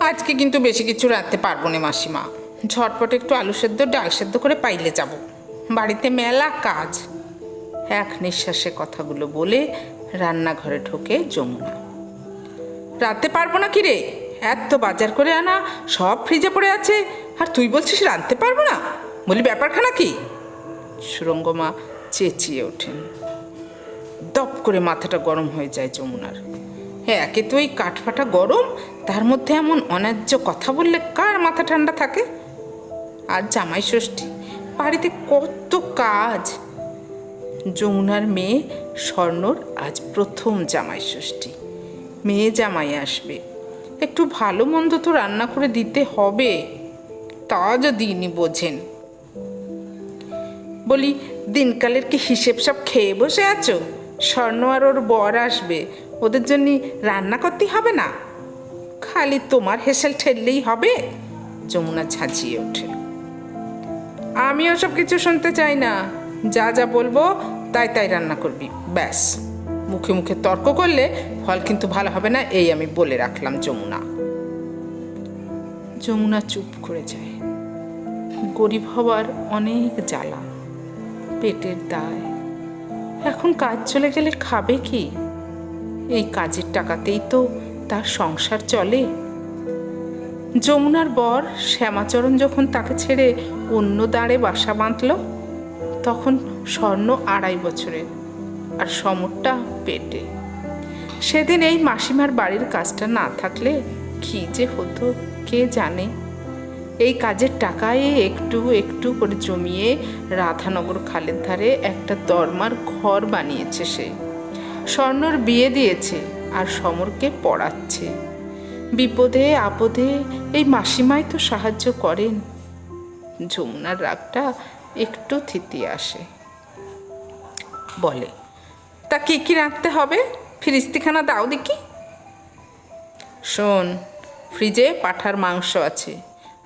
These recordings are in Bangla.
আজকে কিন্তু বেশি কিছু রাখতে পারব না, মাসিমা। ঝটপট একটু আলু সেদ্ধ, ডাল সেদ্ধ করে পাইলে যাব। বাড়িতে মেলা কাজ। এক নিঃশ্বাসে কথাগুলো বলে রান্নাঘরে ঢোকে যমুনা। রাতে পারব না কি রে এত বাজার করে আনা, সব ফ্রিজে পড়ে আছে। আর তুই বলছিস রাঁধতে পারব না? বলি, ব্যাপারখানা কি? সুরঙ্গমা চেঁচিয়ে ওঠেন। দপ করে মাথাটা গরম হয়ে যায় যমুনার। হ্যাঁ একে তো এই কাঠফাটা গরম তার মধ্যে এমন অন্যায্য কথা বললে কার মাথা ঠান্ডা থাকে? আর জামাই ষষ্ঠী, বাড়িতে কত কাজ। যমুনার মেয়ে স্বর্ণর আজ প্রথম জামাই ষষ্ঠী। মেয়ে জামাই আসবে। একটু ভালো মন্দ তো রান্না করে দিতে হবে, তা যদি ইনি বোঝেন। বলি, দিনকালের কি হিসেব সব খেয়ে বসে আছো? স্বর্ণ আর ওর বর আসবে, ওদের জন্য রান্না করতে হবে না? খালি তোমার হেসেল ঠেললেই হবে? যমুনা ঝাঁঝিয়ে ওঠে। আমি ওসব কিছু শুনতে চাই না। যা যা বলব, তাই তাই রান্না করবি। ব্যাস। মুখে মুখে তর্ক করলে ফল কিন্তু ভালো হবে না, এই আমি বলে রাখলাম যমুনা। যমুনা চুপ করে যায়। গরিব হওয়ার অনেক জ্বালা। পেটের দায়। এখন কাজ চলে গেলে খাবে কি? এই কাজের টাকাতেই তো তার সংসার চলে। যমুনার বর শ্যামাচরণ যখন তাকে ছেড়ে অন্য দাঁড়ে বাসা বাঁধল, তখন স্বর্ণ আড়াই বছরের আর সমরটা পেটে। সেদিন এই মাসিমার বাড়ির কাজটা না থাকলে কি যে হতো, কে জানে? এই কাজের টাকায় একটু একটু করে জমিয়ে রাধানগর খালের ধারে একটা দরমার ঘর বানিয়েছে সে। স্বর্ণর বিয়ে দিয়েছে। আর সমরকে পড়াচ্ছে। বিপদে, আপদে এই মাসিমাই তো সাহায্য করেন। যমুনার রাগটা একটু থিতি আসে। বলে, তা কি কি রাখতে হবে? ফিরিস্তিখানা দাও দেখি। শোন, ফ্রিজে পাঠার মাংস আছে।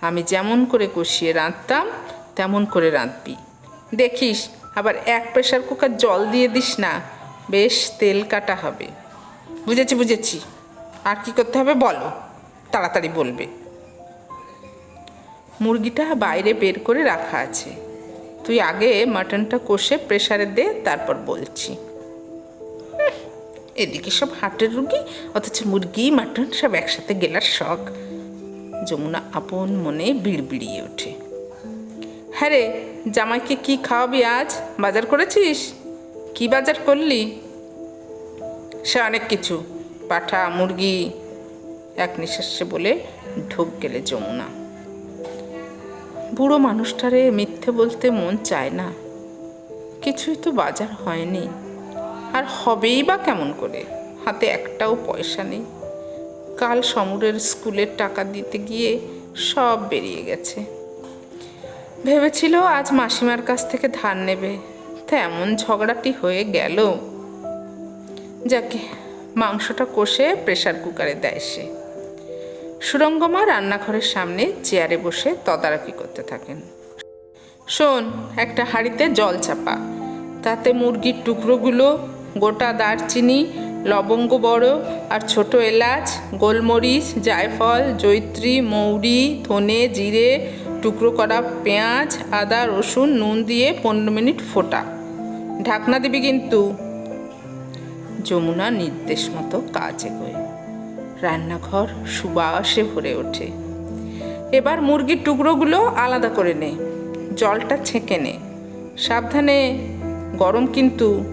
আমি যেমন করে কষিয়ে রাঁধতাম, তেমন করে রাঁধবি। দেখিস, আবার এক প্রেশার কুকার জল দিয়ে দিস না, বেশ তেল কাটা হবে। বুঝেছি বুঝেছি। আর কি করতে হবে বলো, তাড়াতাড়ি বলবে। মুরগিটা বাইরে বের করে রাখা আছে। তুই আগে মাটনটা কষে প্রেশারে দে, তারপর বলছি। এদিকে সব হাটের রুগী, অথচ মুরগি, মাটন সব একসাথে গেলার শখ। যমুনা আপন মনে বিড়বিড়িয়ে ওঠে। হ্যাঁ রে, জামাইকে কি খাওয়াবি আজ? বাজার করেছিস? কি বাজার করলি? সে অনেক কিছু। পাঠা, মুরগি, এক নিঃশ্বাসে বলে ঢোক গেলে যমুনা। বুড়ো মানুষটারে মিথ্যে বলতে মন চায় না। কিছুই তো বাজার হয়নি। আর হবেই বা কেমন করে? হাতে একটাও পয়সা নেই। কাল সমরের স্কুলের টাকা দিতে গিয়ে সব বেরিয়ে গেছে। ভেবেছিল আজ মাসিমার কাছ থেকে ধার নেবে। তা এমন ঝগড়াটি হয়ে গেল। যাকে, মাংসটা কষে প্রেসার কুকারে দেয় সে। সুরঙ্গমা রান্নাঘরের সামনে চেয়ারে বসে তদারকি করতে থাকেন। শোন, একটা হাঁড়িতে জল চাপা। তাতে মুরগির টুকরোগুলো, গোটা দারচিনি, লবঙ্গ বড় আর ছোট এলাচ, গোলমরিচ, জায়ফল, জৈত্রী, মৌরি, ধনে, জিরে, টুকরো করা পেঁয়াজ, আদা, রসুন, নুন দিয়ে পনেরো মিনিট ফোটা। ঢাকনা দিবি কিন্তু। যমুনা নির্দেশ মতো কাজ এগোয় রান্নাঘর, সুবাসে ভরে ওঠে। এবার মুরগির টুকরোগুলো আলাদা করে নে। জলটা ছেঁকে নে। সাবধানে, গরম কিন্তু।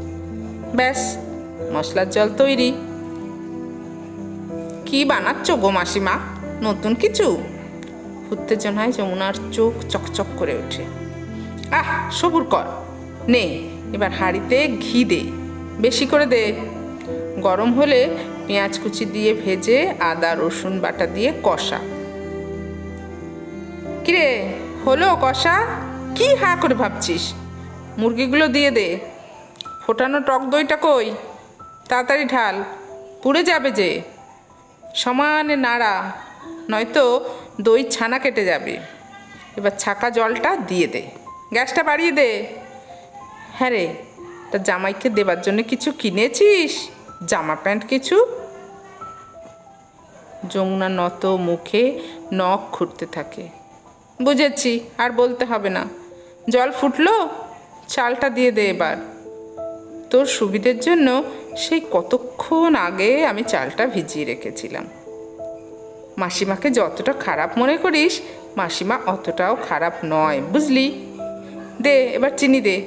ব্যাস, মশলার জল তৈরি। কি বানাচ্ছ গো মাসিমা? নতুন কিছু? উত্তেজনায় যমুনার চোখ চকচক করে ওঠে। আহ, সবুর কর। নে, এবার হাঁড়িতে ঘি দে। বেশি করে দে। গরম হলে পেঁয়াজ কুচি দিয়ে ভেজে আদা, রসুন বাটা দিয়ে কষা। কিরে, হলো কষা? কি হা করে ভাবছিস? মুরগিগুলো দিয়ে দে। ফোটানো টক দইটা কই? তাড়াতাড়ি ঢাল, পুড়ে যাবে যে। সমানে নাড়া, নয়তো দই ছানা কেটে যাবে। এবার ছাকা জলটা দিয়ে দে। গ্যাসটা বাড়িয়ে দে। হ্যাঁ রে, তা জামাইকে দেবার জন্য কিছু কিনেছিস? জামা প্যান্ট কিছু। যমুনা নত মুখে নখ খুঁড়তে থাকে। বুঝেছি, আর বলতে হবে না। জল ফুটলো? চালটা দিয়ে দে এবার। তোর সুবিধের জন্য সেই কতক্ষণ আগে আমি চালটা ভিজিয়ে রেখেছিলাম। মাসিমাকে যতটা খারাপ মনে করিস, মাসিমা অতটাও খারাপ নয়, বুঝলি? দে, এবার চিনি দে।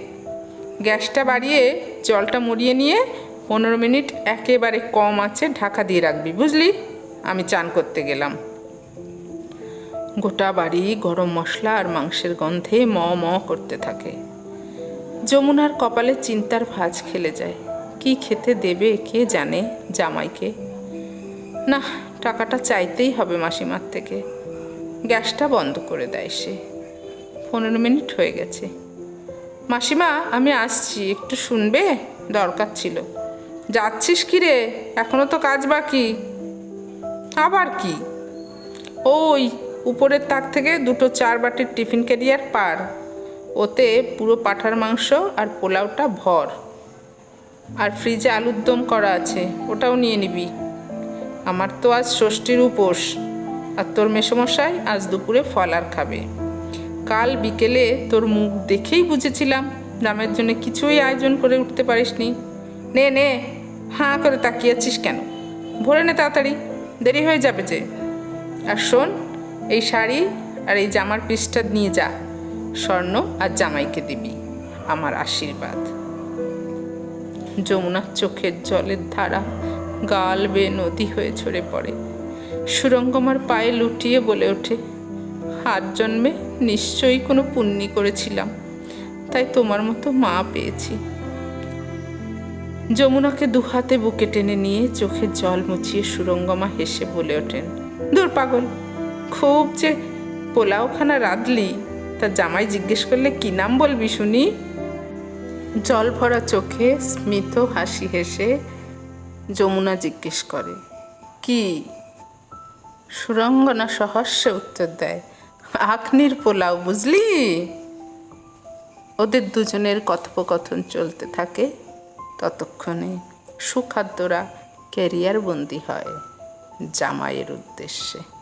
গ্যাসটা বাড়িয়ে জলটা মরিয়ে নিয়ে পনেরো মিনিট একেবারে কম আছে, ঢাকা দিয়ে রাখবি, বুঝলি? আমি চান করতে গেলাম। গোটা বাড়ি গরম মশলা আর মাংসের গন্ধে ম ম করতে থাকে। যমুনার কপালে চিন্তার ভাঁজ খেলে যায়। কি খেতে দেবে কে জানে জামাইকে। না, টাকাটা চাইতেই হবে মাসিমার থেকে। গ্যাসটা বন্ধ করে দেয় সে। পনেরো মিনিট হয়ে গেছে। মাসিমা, আমি আসছি, একটু শুনবে? দরকার ছিল। যাচ্ছিস কি রে? এখনও তো কাজ বাকি। আবার কি? ওই, উপরের তাক থেকে দুটো চার বাটির টিফিন ক্যারিয়ার পার। ওতে পুরো পাঠার মাংস আর পোলাওটা ভর। আর ফ্রিজে আলুর দম করা আছে, ওটাও নিয়ে নিবি। আমার তো আজ ষষ্ঠীর উপোস, আর তোর মেসমশাই আজ দুপুরে ফল আর খাবে। কাল বিকেলে তোর মুখ দেখেই বুঝেছিলাম দামের জন্য কিছুই আয়োজন করে উঠতে পারিসনি। নে নে। হাঁ করে তাকিয়েছিস কেন? ভরে নে তাড়াতাড়ি, দেরি হয়ে যাবে যে। আর শোন, এই শাড়ি আর এই জামার পিসটা নিয়ে যা, স্বর্ণ আর জামাইকে দিবি, আমার আশীর্বাদ। যমুনার চোখের জলের ধারা গাল বেয়ে নদী হয়ে ঝরে পড়ে। সুরঙ্গমার পায়ে লুটিয়ে বলে ওঠে, হাত জন্মে নিশ্চয়ই কোনো পুণ্যি করেছিলাম, তাই তোমার মতো মা পেয়েছি। যমুনাকে দুহাতে বুকে টেনে নিয়ে চোখের জল মুছিয়ে সুরঙ্গমা হেসে বলে ওঠেন, দূর পাগল, খুব যে পোলাওখানা রাঁধলি, তা জামাই জিজ্ঞেস করলে কি নাম বলবি শুনি? জল ভরা চোখে স্মিত হাসি হেসে যমুনা জিজ্ঞেস করে, কি? সুরঙ্গনা সহস্যে উত্তর দেয়, আখনির পোলাও, বুঝলি? ওদের দুজনের কথোপকথন চলতে থাকে। ততক্ষণে সুখাদ্যরা ক্যারিয়ার বন্দী হয় জামাইয়ের উদ্দেশ্যে।